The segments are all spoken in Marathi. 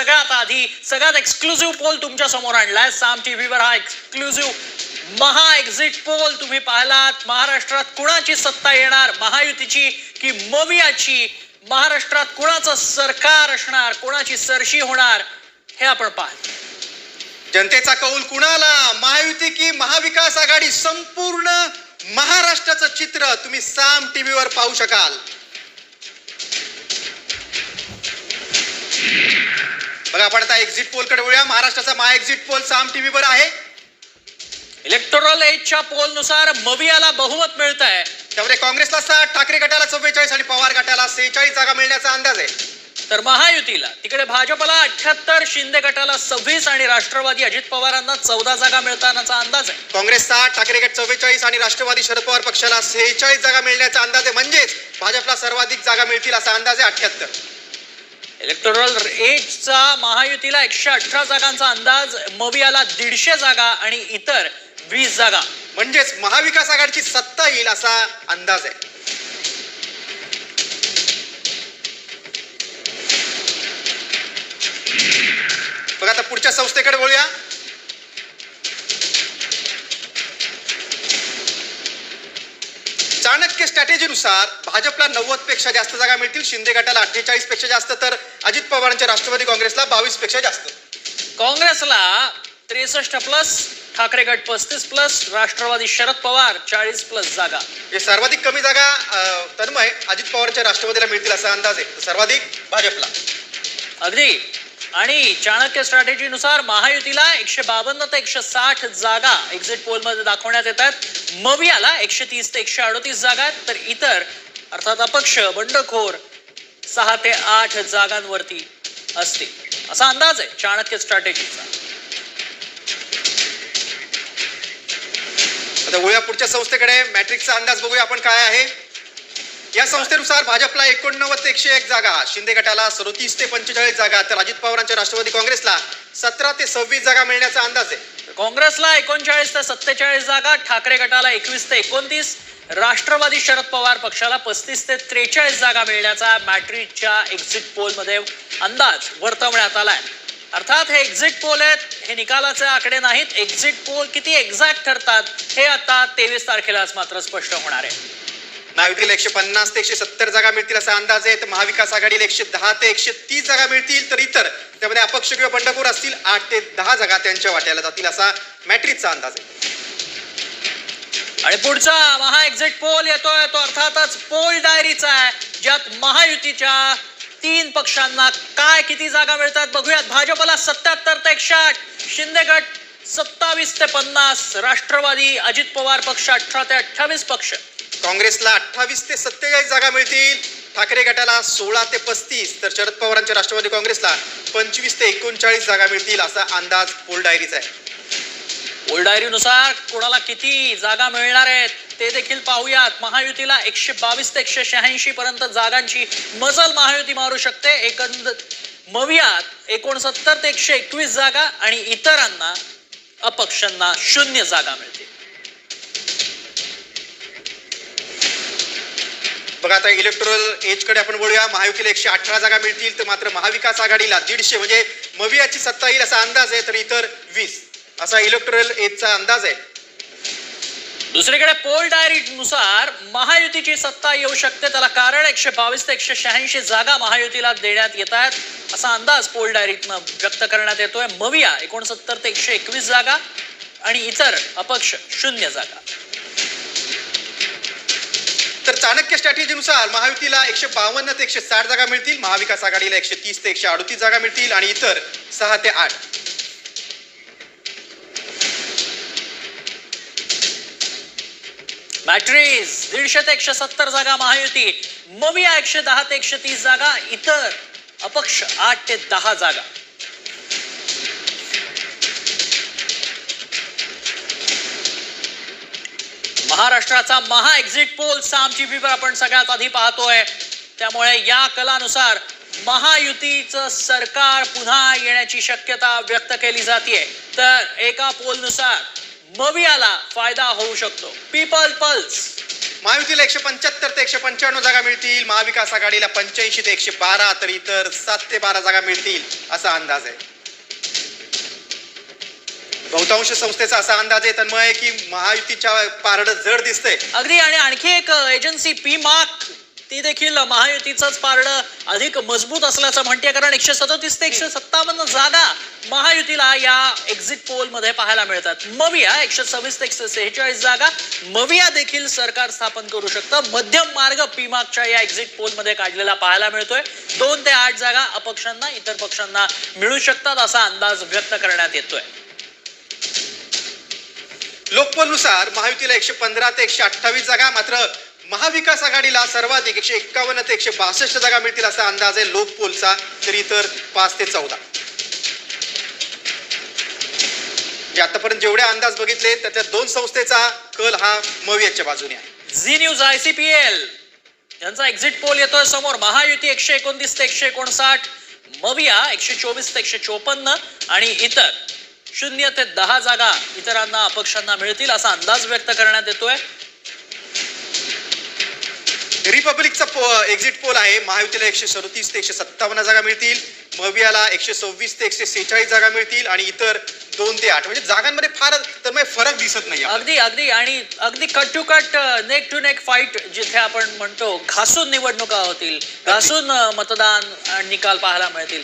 सगळ्यात आधी सगळ्यात एक्सक्लुझिव्ह पोल तुमच्यासमोर आणलाय. साम टीव्हीवर हा एक्सक्लुझिव्ह महा एक्झिट पोल तुम्ही पाहिलात. महाराष्ट्रात कुणाची सत्ता येणार? महायुतीची की मवियाची? महाराष्ट्रात कुणाचं सरकार असणार? कोणाची सरशी होणार? हे आपण पाहतो. जनतेचा कौल कुणाला? महायुती की महाविकास आघाडी? संपूर्ण महाराष्ट्राचं चित्र तुम्ही साम टीव्हीवर पाहू शकाल. बघा आपण आता एक्झिट पोलकडे वळूया. महाराष्ट्राचा महा एक्झिट पोल साम टीव्हीवर आहे. इलेक्टोरल एजच्या पोलनुसार मवियाला बहुमत मिळत आहे त्यामध्ये काँग्रेसला साठ ठाकरे गटाला चव्वेचाळीस आणि पवार गटाला सेहेचाळीस जागा मिळण्याचा अंदाज आहे. तर महायुतीला तिकडे भाजपला अठ्याहत्तर शिंदे गटाला सव्वीस आणि राष्ट्रवादी अजित पवारांना चौदा जागा मिळतानाचा अंदाज आहे. काँग्रेस साठ ठाकरे गट चव्वेचाळीस आणि राष्ट्रवादी शरद पवार पक्षाला सेहेचाळीस जागा मिळण्याचा अंदाज आहे. म्हणजेच भाजपला सर्वाधिक जागा मिळतील असा अंदाज आहे अठ्याहत्तर इलेक्टोरल एजचा महायुतीला एकशे अठरा जागांचा अंदाज मवियाला दीडशे जागा आणि इतर वीस जागा. म्हणजेच महाविकास आघाडीची सत्ता येईल असा अंदाज आहे. बघा आता पुढच्या संस्थेकडे बोलूया चाणक्य स्ट्रॅटेजीनुसार भाजपला नव्वदपेक्षा जास्त जागा मिळतील. शिंदे गटाला अठ्ठेचाळीसपेक्षा जास्त तर अजित पवारांच्या राष्ट्रवादी काँग्रेसला बावीसपेक्षा जास्त. काँग्रेसला त्रेसष्ट प्लस ठाकरे गट पस्तीस प्लस राष्ट्रवादी शरद पवार चाळीस प्लस जागा. हे सर्वाधिक कमी जागा अं, तन्मय अजित पवारच्या राष्ट्रवादीला मिळतील असा अंदाज आहे. तर सर्वाधिक भाजपला. अगदी. आणि चाणक्य स्ट्रॅटेजीनुसार महायुतीला एकशे बावन्न ते एकशे साठ जागा एक्झिट पोलमध्ये दाखवण्यात येत आहेत. मवियाला एकशे तीस ते एकशे अडोतीस जागा तर इतर अर्थात अपक्ष बंडखोर सहा ते आठ जागांवरती असतील. असा अंदाज आहे चाणक्य स्ट्रॅटेजीचा आता वळूया पुढच्या संस्थेकडे. मॅट्रिकचा अंदाज बघूया आपण काय आहे. या संस्थेनुसार भाजपला एकोणनव्वद ते एकशे एक जागा शिंदे गटाला सदोतीस ते पंचेचाळीस जागा तर अजित पवारांच्या राष्ट्रवादी काँग्रेसला सतरा ते सव्वीस जागा मिळण्याचा अंदाज आहे. काँग्रेसला एकोणचाळीस ते सत्तेचाळीस जागा ठाकरे गटाला एकवीस ते एकोणतीस राष्ट्रवादी शरद पवार पक्षाला पस्तीस ते त्रेचाळीस जागा मिळण्याचा मॅट्रिकच्या एक्झिट पोलमध्ये अंदाज वर्तवण्यात आलाय. अर्थात हे एक्झिट पोल आहेत हे निकालाचे आकडे नाहीत. एक्झिट पोल किती एक्झॅक्ट ठरतात हे आता तेवीस तारखेलाच मात्र स्पष्ट होणार आहे. महायुतीला एकशे पन्नास ते एकशे सत्तर जागा मिळतील असा अंदाज आहे. तर महाविकास आघाडीला एकशे दहा ते एकशे तीस जागा मिळतील. तर इतर त्यामध्ये अपक्ष किंवा बंडखोर असतील आठ ते दहा जागा त्यांच्या वाट्याला जातील असा मॅट्रिकचा अंदाज आहे. आणि पुढचा महा एक्झिट पोल येतोय. तो अर्थातच पोल डायरीचा आहे. ज्यात महायुतीच्या तीन पक्षांना काय किती जागा मिळतात बघूयात. भाजपला सत्याहत्तर ते एकशे आठ शिंदे गट सत्तावीस ते पन्नास राष्ट्रवादी अजित पवार पक्ष अठरा ते अठ्ठावीस पक्ष. काँग्रेसला अठ्ठावीस ते सत्तेचाळीस जागा मिळतील. ठाकरे गटाला सोळा ते पस्तीस तर शरद पवारांच्या राष्ट्रवादी काँग्रेसला पंचवीस ते एकोणचाळीस जागा मिळतील असा अंदाज पोल डायरीचा आहे. पोल डायरीनुसार कोणाला किती जागा मिळणार आहेत ते देखील पाहूयात. महायुतीला एकशे बावीस ते एकशे शहाऐंशी पर्यंत जागांची मजल महायुती मारू शकते. एकंद मवियात एकोणसत्तर ते एकशे एकवीस जागा आणि इतरांना अपक्षांना शून्य जागा मिळतील. बघा आता इलेक्ट्रोल एजकडे आपण बोलूया महायुतीला एकशे अठरा जागा मिळतील तर मात्र महाविकास आघाडीला दीडशे म्हणजे मवियाची सत्ता येईल असा अंदाज आहे तर इतर वीस. असा इलेक्ट्रोल एजचा अंदाज आहे. दुसरीकडे पोल डायरीनुसार महायुतीची सत्ता येऊ शकते. त्याला कारण एकशे बावीस ते एकशे शहाऐंशी जागा महायुतीला देण्यात येत आहेत असा अंदाज पोल डायरीतनं व्यक्त करण्यात येतोय. मविया एकोणसत्तर ते एकशे एकवीस जागा आणि इतर अपक्ष शून्य जागा. तर चाणक्य स्ट्रॅटेजीनुसार महायुतीला एकशे बावन्न ते एकशे साठ जागा मिळतील महाविकास आघाडीला एकशे तीस ते एकशे अडतीस जागा मिळतील आणि इतर सहा ते आठ. मॅट्रीज दीडशे ते एकशे सत्तर जागा महायुती मविया एकशे दहा ते एकशे तीस जागा इतर अपक्ष आठ ते दहा जागा. महाराष्ट्राचा महा एक्झिट पोल साम टीव्हीवर आपण सगळ्यात आधी पाहतोय. त्यामुळे या कलानुसार महायुतीचं सरकार पुन्हा येण्याची शक्यता व्यक्त केली जाते तर एका पोलनुसार मवियाला फायदा होऊ शकतो. पीपल पल्स महायुतीला एकशे पंच्याहत्तर ते एकशे पंच्याण्णव जागा मिळतील. महाविकास आघाडीला पंच्याऐंशी ते एकशे बारा तर इतर सात ते बारा जागा मिळतील असा अंदाज आहे. बहुतांश संस्थेचा असा अंदाज आहे. तन्मय की महायुतीच्या पारड जड दिसतंय. अगदी आणि आणखी एक एजन्सी पी मार्क ती देखील महायुतीचंच पारडं अधिक मजबूत असल्याचं म्हणते कारण एकशे सदतीस ते एकशे सत्तावन्न जागा महायुतीला या एक्झिट पोलमध्ये पाहायला मिळतात. मविया एकशे सव्वीस ते एकशे सेहेचाळीस जागा. मविया देखील सरकार स्थापन करू शकतं. मध्यम मार्ग पी मार्कच्या या एक्झिट पोलमध्ये काढलेला पाहायला मिळतोय. दोन ते आठ जागा अपक्षांना इतर पक्षांना मिळू शकतात असा अंदाज व्यक्त करण्यात येतोय. लोकपालनुसार महायुतीला एकशे पंधरा ते एकशे अठ्ठावीस जागा मात्र महाविकास आघाडीला सर्वाधिक एकशे एक्कावन्न ते एकशे बासष्ट जागा मिळतील असा अंदाज आहे लोकपोलचा तर पाच ते चौदा. आतापर्यंत जेवढे अंदाज बघितले त्याच्या दोन संस्थेचा कल हा मवियाच्या बाजूने आहे. Zee news I C P L. यांचा एक्झिट पोल येतोय समोर. महायुती एकशे एकोणतीस ते एकशे एकोणसाठ मविया एकशे चोवीस ते एकशे चोपन्न आणि इतर. शून्य ते दहा जागा इतरांना अपक्षांना मिळतील असा अंदाज व्यक्त करण्यात येतोय. रिपब्लिकचा पो एक्झिट पोल आहे. महायुतीला एकशे सदोतीस ते एकशे सत्तावन्न जागा मिळतील. मवियाला एकशे सव्वीस ते एकशे सेहेचाळीस जागा मिळतील. आणि इतर दोन ते आठ. म्हणजे जागांमध्ये फार तर मग फरक दिसत नाही. अगदी अगदी. आणि अगदी cut to cut neck to neck fight जिथे आपण म्हणतो घासून निवडणुका होतील. घासून मतदान निकाल पाहायला मिळतील.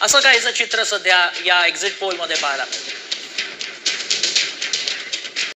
असं काहीचं चित्र सध्या या एक्झिट पोलमध्ये पाहायला मिळतं.